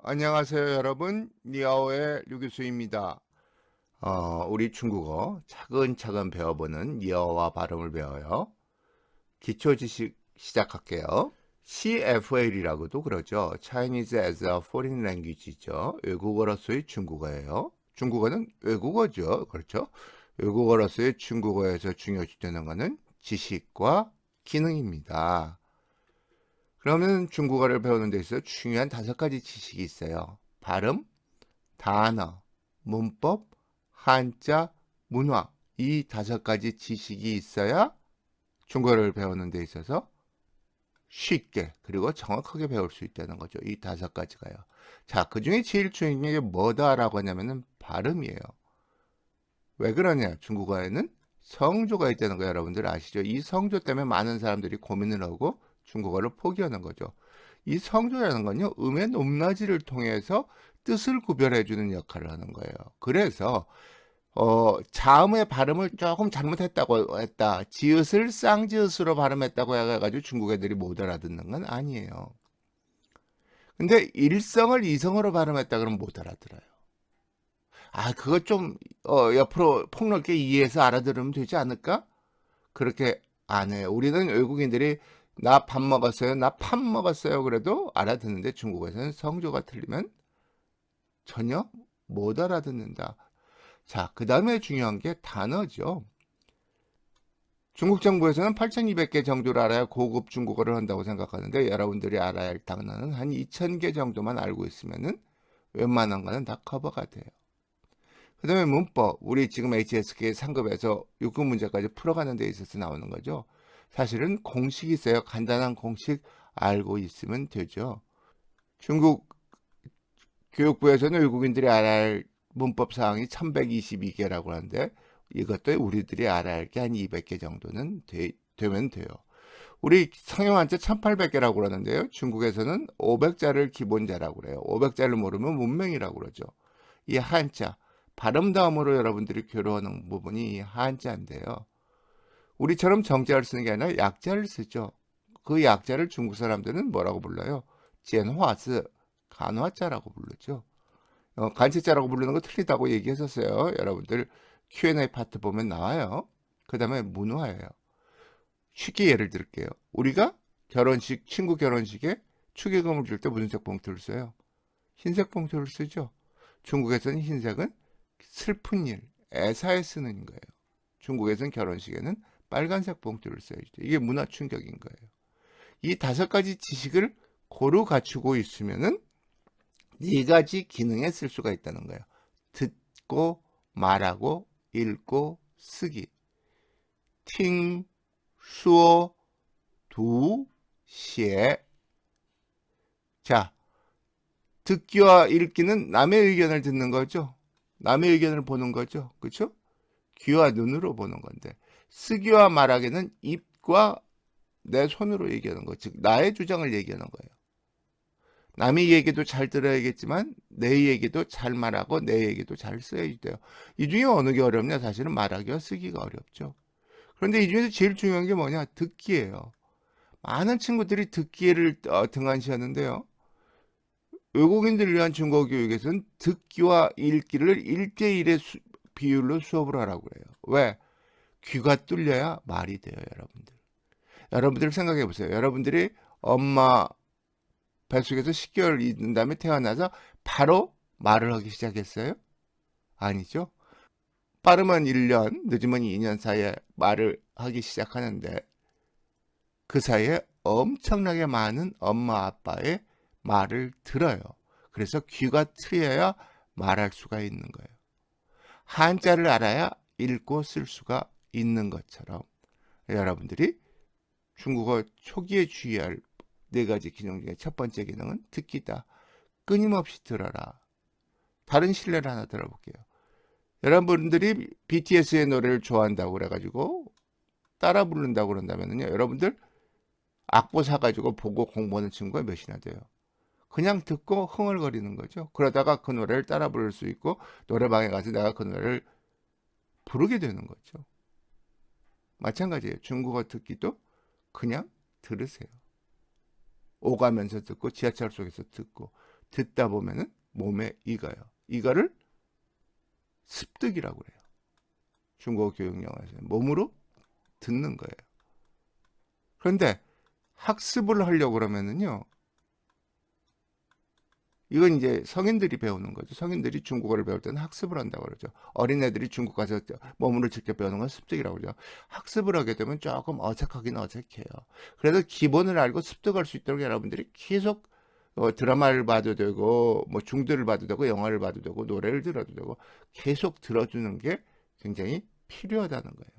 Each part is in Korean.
안녕하세요, 여러분. 니아오의 류기수입니다. 어, 우리 중국어 차근차근 배워보는 니아오와 발음을 배워요. 기초 지식 시작할게요. CFL이라고도 그러죠. Chinese as a Foreign Language죠. 외국어로서의 중국어예요. 중국어는 외국어죠. 그렇죠? 외국어로서의 중국어에서 중요시 되는 것은 지식과 기능입니다. 그러면 중국어를 배우는 데 있어서 중요한 다섯 가지 지식이 있어요. 발음, 단어, 문법, 한자, 문화. 이 다섯 가지 지식이 있어야 중국어를 배우는 데 있어서 쉽게 그리고 정확하게 배울 수 있다는 거죠. 이 다섯 가지가요. 자, 그 중에 제일 중요한 게 뭐다라고 하냐면은 발음이에요. 왜 그러냐? 중국어에는 성조가 있다는 거 여러분들 아시죠? 이 성조 때문에 많은 사람들이 고민을 하고 중국어를 포기하는 거죠. 이 성조라는 건요, 음의 높낮이를 통해서 뜻을 구별해 주는 역할을 하는 거예요. 그래서 어, 자음의 발음을 조금 잘못했다고 했다. 지읒을 쌍지읒으로 발음했다고 해가지고 중국 애들이 못 알아듣는 건 아니에요. 근데 일성을 이성으로 발음했다 그러면 못 알아들어요. 아, 그거 좀, 어, 옆으로 폭넓게 이해해서 알아들으면 되지 않을까? 그렇게 안 해요. 우리는 외국인들이 나 밥 먹었어요. 나 밥 먹었어요. 그래도 알아듣는데 중국에서는 성조가 틀리면 전혀 못 알아듣는다. 자, 그 다음에 중요한 게 단어죠. 중국 정부에서는 8,200개 정도를 알아야 고급 중국어를 한다고 생각하는데 여러분들이 알아야 할 단어는 한 2,000개 정도만 알고 있으면은 웬만한 거는 다 커버가 돼요. 그 다음에 문법, 우리 지금 HSK 상급에서 6급 문제까지 풀어가는 데 있어서 나오는 거죠. 사실은 공식이 있어요. 간단한 공식 알고 있으면 되죠. 중국 교육부에서는 외국인들이 알아야 할 문법 사항이 1122개라고 하는데 이것도 우리들이 알아야 할 게 한 200개 정도는 되, 면 돼요. 우리 성형한자 1800개라고 그러는데요. 중국에서는 500자를 기본자라고 그래요. 500자를 모르면 문맹이라고 그러죠. 이 한자, 발음 다음으로 여러분들이 괴로워하는 부분이 이 한자인데요. 우리처럼 정자를 쓰는 게 아니라 약자를 쓰죠. 그 약자를 중국 사람들은 뭐라고 불러요? 젠화스, 간화자라고 부르죠. 어, 간체자라고 부르는 거 틀리다고 얘기했었어요. 여러분들 Q&A 파트 보면 나와요. 그 다음에 문화예요. 쉽게 예를 들게요. 우리가 결혼식, 친구 결혼식에 축의금을 줄 때 무슨 색 봉투를 써요? 흰색 봉투를 쓰죠. 중국에서는 흰색은 슬픈 일, 애사에 쓰는 거예요. 중국에서는 결혼식에는 빨간색 봉투를 써야죠. 이게 문화 충격인 거예요. 이 다섯 가지 지식을 고루 갖추고 있으면은 네 가지 기능에 쓸 수가 있다는 거예요. 듣고 말하고 읽고 쓰기. 팅, 수어, 두, 시에. 자, 듣기와 읽기는 남의 의견을 듣는 거죠. 남의 의견을 보는 거죠. 그렇죠? 귀와 눈으로 보는 건데 쓰기와 말하기는 입과 내 손으로 얘기하는 거, 즉 나의 주장을 얘기하는 거예요. 남의 얘기도 잘 들어야겠지만 내 얘기도 잘 말하고 내 얘기도 잘 써야 돼요. 이 중에 어느 게 어렵냐? 사실은 말하기와 쓰기가 어렵죠. 그런데 이 중에서 제일 중요한 게 뭐냐? 듣기예요. 많은 친구들이 듣기를 어, 등한시하는데요. 외국인들을 위한 중국어 교육에서는 듣기와 읽기를 1대1의 수, 비율로 수업을 하라고 그래요. 왜? 귀가 뚫려야 말이 돼요, 여러분들. 여러분들 생각해 보세요. 여러분들이 엄마 뱃속에서 10개월 있는 다음에 태어나서 바로 말을 하기 시작했어요? 아니죠. 빠르면 1년, 늦으면 2년 사이에 말을 하기 시작하는데 그 사이에 엄청나게 많은 엄마 아빠의 말을 들어요. 그래서 귀가 트여야 말할 수가 있는 거예요. 한자를 알아야 읽고 쓸 수가 있는 것처럼 여러분들이 중국어 초기에 주의할 네 가지 기능 중에 첫 번째 기능은 듣기다. 끊임없이 들어라. 다른 신뢰를 하나 들어볼게요. 여러분들이 BTS의 노래를 좋아한다고 그래가지고 따라 부른다고 그런다면요. 여러분들 악보 사가지고 보고 공부하는 친구가 몇이나 돼요. 그냥 듣고 흥얼거리는 거죠. 그러다가 그 노래를 따라 부를 수 있고 노래방에 가서 내가 그 노래를 부르게 되는 거죠. 마찬가지예요. 중국어 듣기도 그냥 들으세요. 오가면서 듣고 지하철 속에서 듣고 듣다 보면은 몸에 익어요. 이거를 습득이라고 그래요. 중국어 교육 영어에서 몸으로 듣는 거예요. 그런데 학습을 하려고 그러면은요. 이건 이제 성인들이 배우는 거죠. 성인들이 중국어를 배울 때는 학습을 한다고 그러죠. 어린애들이 중국 가서 몸으로 직접 배우는 건 습득이라고 그러죠. 학습을 하게 되면 조금 어색하긴 어색해요. 그래서 기본을 알고 습득할 수 있도록 여러분들이 계속 어, 드라마를 봐도 되고 뭐 중들을 봐도 되고 영화를 봐도 되고 노래를 들어도 되고 계속 들어주는 게 굉장히 필요하다는 거예요.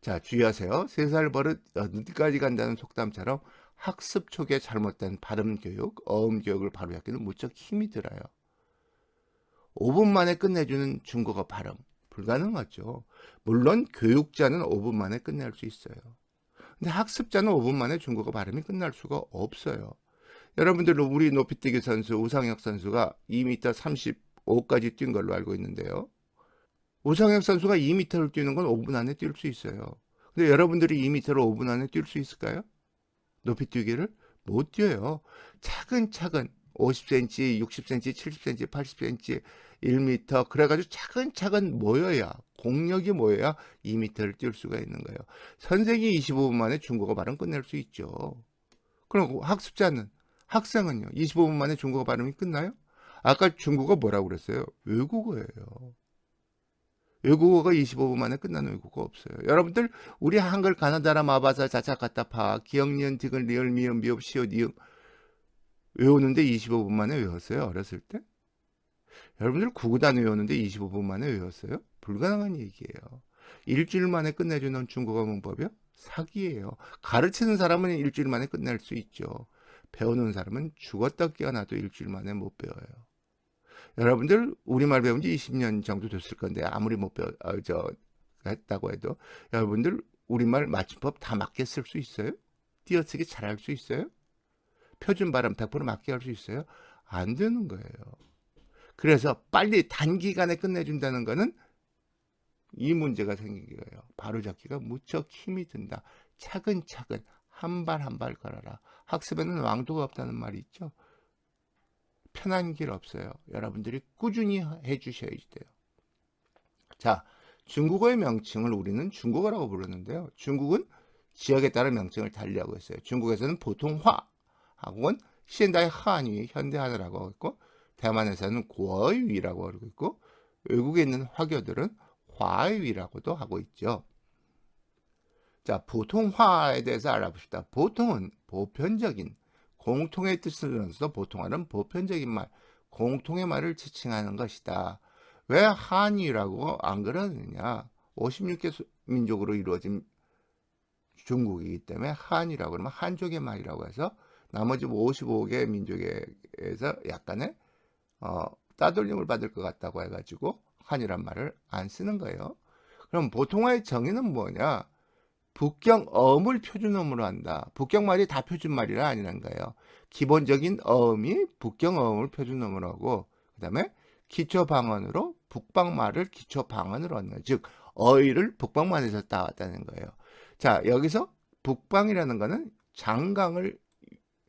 자 주의하세요. 세 살 버릇 어디까지 간다는 속담처럼 학습 초기에 잘못된 발음 교육, 어음 교육을 바로 잡기는 무척 힘이 들어요. 5분 만에 끝내주는 중국어 발음 불가능하죠. 물론 교육자는 5분 만에 끝낼 수 있어요. 근데 학습자는 5분 만에 중국어 발음이 끝날 수가 없어요. 여러분들 우리 높이뛰기 선수 우상혁 선수가 2m 35까지 뛴 걸로 알고 있는데요. 우상혁 선수가 2m를 뛰는 건 5분 안에 뛸 수 있어요. 근데 여러분들이 2m를 5분 안에 뛸 수 있을까요? 높이 뛰기를 못 뛰어요. 차근차근 50cm, 60cm, 70cm, 80cm, 1m 그래가지고 차근차근 모여야 공력이 모여야 2m를 뛸 수가 있는 거예요. 선생이 25분 만에 중국어 발음 끝낼 수 있죠. 그럼 학습자는 학생은요 25분 만에 중국어 발음이 끝나요? 아까 중국어 뭐라고 그랬어요? 외국어예요. 외국어가 25분 만에 끝나는 외국어 없어요. 여러분들 우리 한글 가나다라 마바사 자차 가타파 기억 니은 디귿 리을 미음 미읍 시옷 이음 외우는데 25분 만에 외웠어요. 어렸을 때? 여러분들 구구단 외웠는데 25분 만에 외웠어요? 불가능한 얘기예요. 일주일 만에 끝내주는 중국어 문법이요? 사기예요. 가르치는 사람은 일주일 만에 끝낼 수 있죠. 배우는 사람은 죽었다 깨어나도 일주일 만에 못 배워요. 여러분들 우리말 배운 지 20년 정도 됐을 건데 아무리 못 배워 어, 저 했다고 해도 여러분들 우리말 맞춤법 다 맞게 쓸 수 있어요? 띄어쓰기 잘할 수 있어요? 표준 발음 100% 맞게 할 수 있어요? 안 되는 거예요. 그래서 빨리 단기간에 끝내준다는 거는 이 문제가 생긴 거예요. 바로잡기가 무척 힘이 든다. 차근차근 한 발 한 발 걸어라. 학습에는 왕도가 없다는 말이 있죠. 편한 길 없어요. 여러분들이 꾸준히 해 주셔야 돼요. 자, 중국어의 명칭을 우리는 중국어라고 부르는데요. 중국은 지역에 따라 명칭을 달리하고 있어요. 중국에서는 보통 화, 한국은 시엔다이 한위, 현대한어라고 하고 있고, 대만에서는 고어위라고 하고 있고, 외국에 있는 화교들은 화위라고도 하고 있죠. 자, 보통화에 대해서 알아봅시다. 보통은 보편적인 공통의 뜻을 넣어서 보통화는 보편적인 말, 공통의 말을 지칭하는 것이다. 왜 한이라고 안 그러느냐? 56개 민족으로 이루어진 중국이기 때문에 한이라고 그러면 한족의 말이라고 해서 나머지 55개 민족에서 약간의 어, 따돌림을 받을 것 같다고 해가지고 한이란 말을 안 쓰는 거예요. 그럼 보통화의 정의는 뭐냐? 북경 어음을 표준어음으로 한다. 북경말이 다 표준말이라 아니란 거예요. 기본적인 어음이 북경 어음을 표준어음으로 하고 그 다음에 기초방언으로 북방말을 기초방언으로 하는 거예요. 즉 어휘를 북방만에서 따왔다는 거예요. 자 여기서 북방이라는 거는 장강을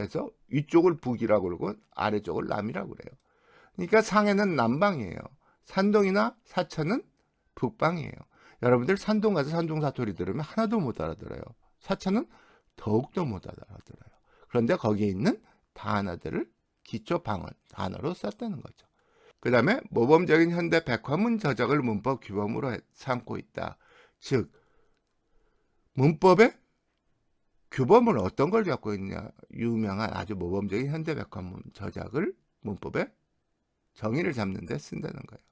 해서 위쪽을 북이라고 그러고 아래쪽을 남이라고 그래요. 그러니까 상해는 남방이에요. 산동이나 사천은 북방이에요. 여러분들 산동 가서 산동 사투리 들으면 하나도 못 알아들어요. 사천은 더욱더 못 알아들어요. 그런데 거기에 있는 단어들을 기초 방언 단어로 썼다는 거죠. 그 다음에 모범적인 현대 백화문 저작을 문법 규범으로 삼고 있다. 즉 문법의 규범을 어떤 걸 갖고 있냐 유명한 아주 모범적인 현대 백화문 저작을 문법에 정의를 잡는 데 쓴다는 거예요.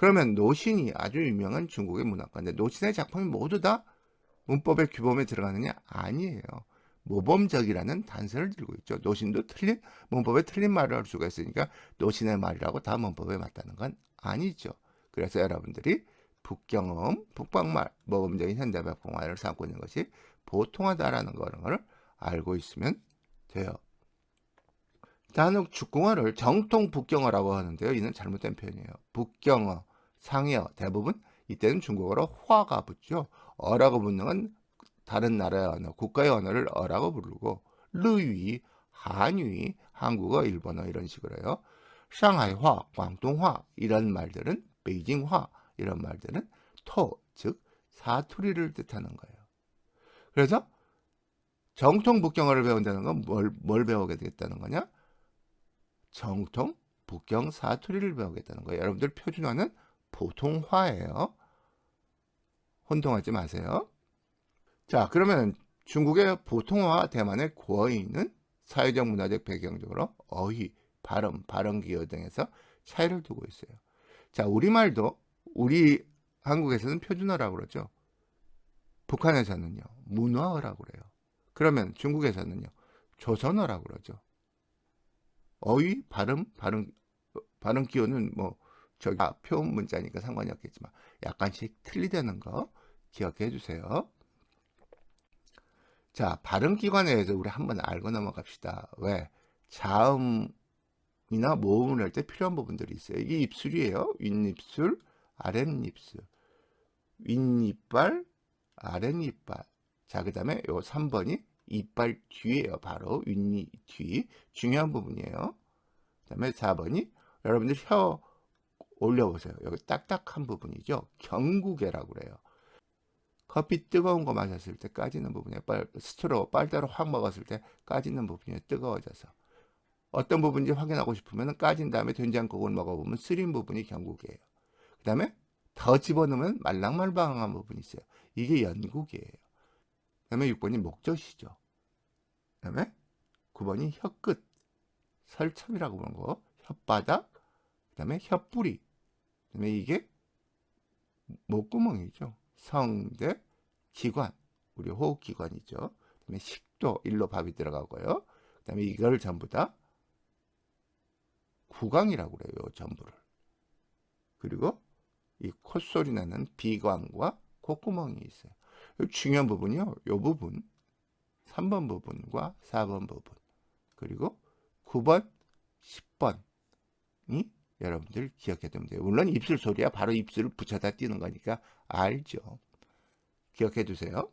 그러면 노신이 아주 유명한 중국의 문학가인데 노신의 작품이 모두 다 문법의 규범에 들어가느냐? 아니에요. 모범적이라는 단서를 들고 있죠. 노신도 틀린 문법에 틀린 말을 할 수가 있으니까 노신의 말이라고 다 문법에 맞다는 건 아니죠. 그래서 여러분들이 북경음, 북방말, 모범적인 현대백봉화를 삼고 있는 것이 보통하다라는 거를 알고 있으면 돼요. 단역 축궁어를 정통 북경어라고 하는데요. 이는 잘못된 표현이에요. 북경어, 상해어 대부분 이때는 중국어로 화가 붙죠. 어라고 붙는 건 다른 나라의 언어, 국가의 언어를 어라고 부르고 르위, 한위, 한국어, 일본어 이런 식으로요. 상하이화, 광동화 이런 말들은 베이징화 이런 말들은 토, 즉 사투리를 뜻하는 거예요. 그래서 정통 북경어를 배운다는 건 뭘, 뭘 배우게 되겠다는 거냐? 정통 북경 사투리를 배우겠다는 거예요. 여러분들 표준어는 보통화예요. 혼동하지 마세요. 자, 그러면 중국의 보통화 대만의 구어인은 사회적 문화적 배경적으로 어휘, 발음, 발음 기호 등에서 차이를 두고 있어요. 자, 우리말도 우리 한국에서는 표준어라고 그러죠. 북한에서는요. 문어라고 그래요. 그러면 중국에서는요. 조선어라고 그러죠. 어휘, 발음, 발음 발음 기호는 뭐 저기 아, 표현 문자니까 상관이 없겠지만 약간씩 틀리다는 거 기억해 주세요. 자, 발음 기관에 대해서 우리 한번 알고 넘어갑시다. 왜? 자음이나 모음을 할 때 필요한 부분들이 있어요. 이게 입술이에요. 윗입술, 아랫입술. 윗이빨, 아랫이빨. 자, 그 다음에 요 3번이 이빨 뒤에요. 바로 윗니 뒤. 중요한 부분이에요. 그 다음에 4번이 여러분들 혀 올려보세요. 여기 딱딱한 부분이죠. 경구개라고 그래요. 커피 뜨거운 거 마셨을 때 까지는 부분이에요. 빨, 스트로 빨대로 확 먹었을 때 까지는 부분이 뜨거워져서. 어떤 부분인지 확인하고 싶으면 까진 다음에 된장국을 먹어보면 쓰린 부분이 경국이에요. 그 다음에 더 집어넣으면 말랑말랑한 부분이 있어요. 이게 연국이에요. 그 다음에 6번이 목젖이죠. 그 다음에 9번이 혀끝, 설첨이라고 보는 거. 혓바닥, 그 다음에 혓뿌리, 그 다음에 이게 목구멍이죠. 성대, 기관, 우리 호흡기관이죠. 그 다음에 식도, 일로 밥이 들어가고요. 그 다음에 이걸 전부 다 구강이라고 그래요. 전부를. 그리고 이 콧소리 나는 비관과 콧구멍이 있어요. 중요한 부분이요. 이 부분, 3번 부분과 4번 부분, 그리고 9번, 10번, 이 여러분들 기억해야 됩니다. 물론 입술 소리야 바로 입술을 붙여다 띄는 거니까 알죠. 기억해 두세요.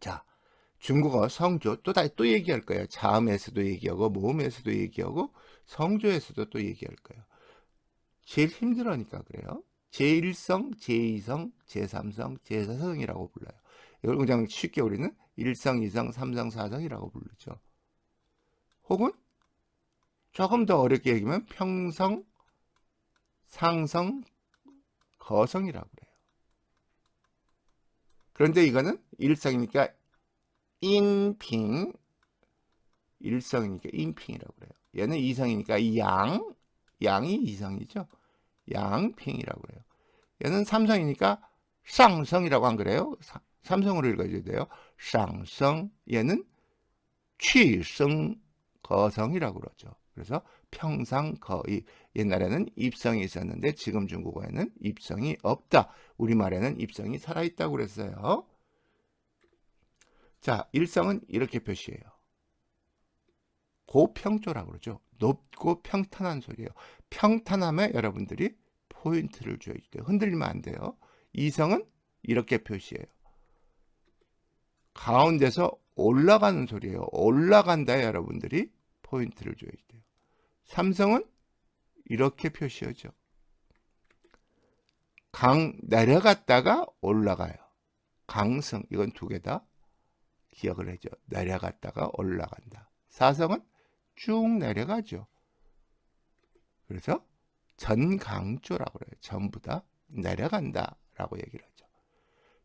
자, 중국어 성조 또 다시 또 얘기할 거예요. 자음에서도 얘기하고 모음에서도 얘기하고 성조에서도 또 얘기할 거예요. 제일 힘들으니까 그래요. 제1성, 제2성, 제3성, 제4성이라고 불러요. 이걸 그냥 쉽게 우리는 1성, 2성, 3성, 4성이라고 부르죠. 혹은 조금 더 어렵게 얘기하면 평성, 상성, 거성이라고 그래요. 그런데 이거는 일성이니까 인핑, 일성이니까 인핑이라고 그래요. 얘는 이성이니까 양, 양이 이성이죠. 양핑이라고 그래요. 얘는 삼성이니까 쌍성이라고 안 그래요? 삼성으로 읽어줘야 돼요. 쌍성, 얘는 취성, 거성이라고 그러죠. 그래서 평상 거의 옛날에는 입성이 있었는데 지금 중국어에는 입성이 없다. 우리말에는 입성이 살아있다고 그랬어요. 자, 일성은 이렇게 표시해요. 고평조라고 그러죠. 높고 평탄한 소리예요. 평탄함에 여러분들이 포인트를 줘야 돼요. 흔들리면 안 돼요. 이성은 이렇게 표시해요. 가운데서 올라가는 소리예요. 올라간다 여러분들이 포인트를 줘야 돼요. 삼성은 이렇게 표시하죠. 강 내려갔다가 올라가요. 강성 이건 두 개 다 기억을 해줘. 내려갔다가 올라간다. 사성은 쭉 내려가죠. 그래서 전강조라고 그래요. 전부 다 내려간다라고 얘기를 하죠.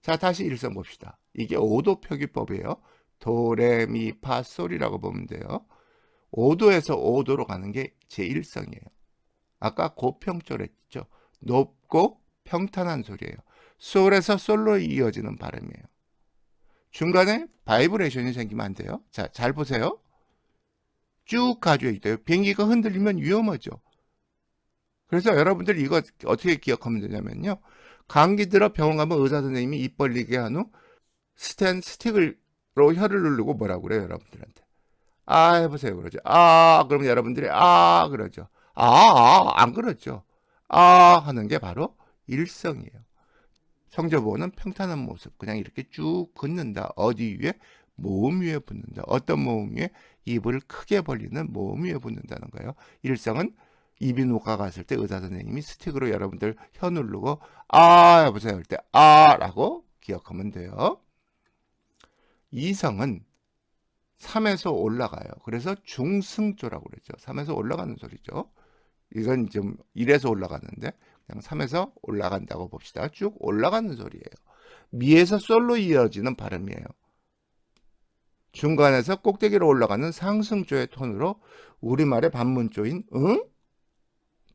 자, 다시 일성 봅시다. 이게 오도 표기법이에요. 도레미파솔이라고 보면 돼요. 5도에서 5도로 가는 게 제1성이에요. 아까 고평조랬죠. 높고 평탄한 소리예요. 솔에서 솔로 이어지는 발음이에요. 중간에 바이브레이션이 생기면 안 돼요. 자, 잘 보세요. 쭉 가져야 돼요. 비행기가 흔들리면 위험하죠. 그래서 여러분들 이거 어떻게 기억하면 되냐면요. 감기 들어 병원 가면 의사 선생님이 입 벌리게 한 후 스탠 스틱으로 혀를 누르고 뭐라고 그래요, 여러분들한테. 아 해보세요 그러죠. 아 그러면 여러분들이 아 그러죠. 아안 아, 그렇죠. 아 하는 게 바로 일성이에요. 성조보는 평탄한 모습 그냥 이렇게 쭉 긋는다. 어디 위에 모음 위에 붙는다. 어떤 모음 위에 입을 크게 벌리는 모음 위에 붙는다는 거예요. 일성은 입이 녹아갔을 때 의사 선생님이 스틱으로 여러분들 혀 누르고 아 여보세요 할 때 아라고 기억하면 돼요. 이성은 3에서 올라가요. 그래서 중승조라고 그랬죠. 3에서 올라가는 소리죠. 이건 좀 1에서 올라가는데 그냥 3에서 올라간다고 봅시다. 쭉 올라가는 소리예요. 미에서 솔로 이어지는 발음이에요. 중간에서 꼭대기로 올라가는 상승조의 톤으로 우리말의 반문조인 응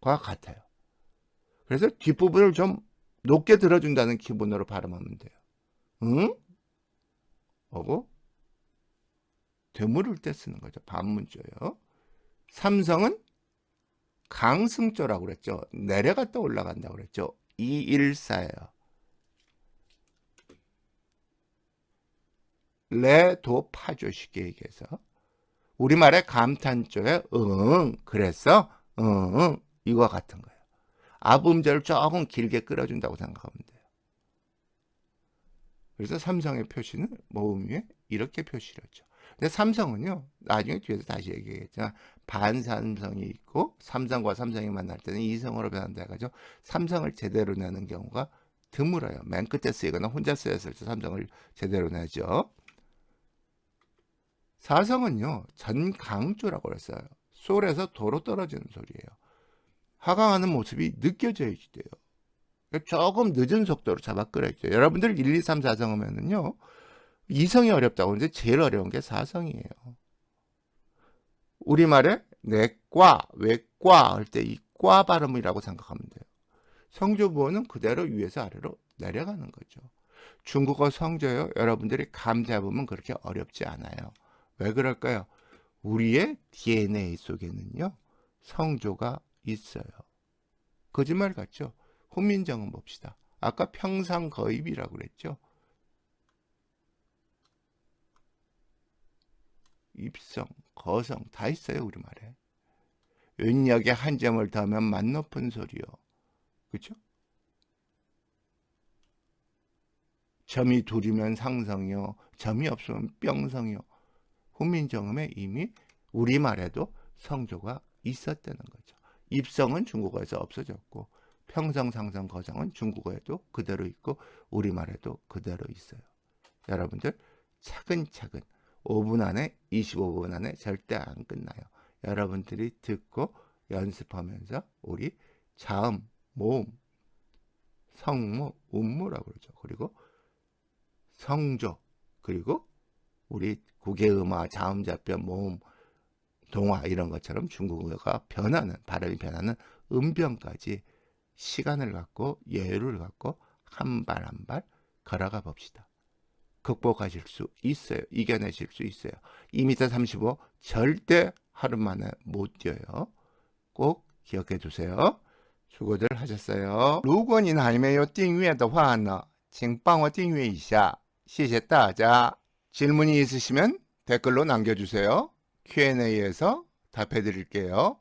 과 같아요. 그래서 뒷부분을 좀 높게 들어준다는 기분으로 발음하면 돼요. 응? 하고 되물을 때 쓰는 거죠. 반문조요. 삼성은 강승조라고 그랬죠. 내려갔다 올라간다고 그랬죠. 214예요. 레도 파조 쉽게 얘기해서 우리말의 감탄조에 응 그래서 응 이거 같은 거예요. 아음절을 조금 길게 끌어준다고 생각하면 돼요. 그래서 삼성의 표시는 모음 위에 이렇게 표시를 했죠. 근데 삼성은요, 나중에 뒤에서 다시 얘기했지만, 반삼성이 있고, 삼성과 삼성이 만날 때는 이성으로 변한다 해가지고, 삼성을 제대로 내는 경우가 드물어요. 맨 끝에 쓰이거나 혼자 쓰였을 때 삼성을 제대로 내죠. 사성은요, 전강조라고 그랬어요. 솔에서 도로 떨어지는 소리예요. 하강하는 모습이 느껴져야지 돼요. 그러니까 조금 늦은 속도로 잡아 끌어야죠. 여러분들 1, 2, 3, 4성 하면은요, 이성이 어렵다고 하는데 제일 어려운 게 사성이에요. 우리말에 내과, 외과 할 때 이 과 발음이라고 생각하면 돼요. 성조부호는 그대로 위에서 아래로 내려가는 거죠. 중국어 성조요. 여러분들이 감 잡으면 그렇게 어렵지 않아요. 왜 그럴까요? 우리의 DNA 속에는요. 성조가 있어요. 거짓말 같죠? 혼민정음 봅시다. 아까 평상거입이라고 그랬죠? 입성, 거성 다 있어요 우리말에. 은역에 한 점을 더하면 만 높은 소리요. 그렇죠? 점이 둘이면 상성이요. 점이 없으면 뿅성이요. 훈민정음에 이미 우리말에도 성조가 있었다는 거죠. 입성은 중국어에서 없어졌고 평성, 상성, 거성은 중국어에도 그대로 있고 우리말에도 그대로 있어요. 여러분들 차근차근 5분 안에 25분 안에 절대 안 끝나요. 여러분들이 듣고 연습하면서 우리 자음, 모음, 성무, 음무라고 그러죠. 그리고 성조, 그리고 우리 국외음화, 자음자변, 모음, 동화 이런 것처럼 중국어가 변하는 발음이 변하는 음변까지 시간을 갖고 여유를 갖고 한 발 한 발 걸어가 봅시다. 극복하실 수 있어요. 이겨내실 수 있어요. 2m 35 절대 하루 만에 못 뛰어요. 꼭 기억해 두세요. 수고들 하셨어요. 如果您还没有订阅的话呢，请帮我订阅一下，谢谢大家。 질문이 있으시면 댓글로 남겨주세요. Q&A에서 답해 드릴게요.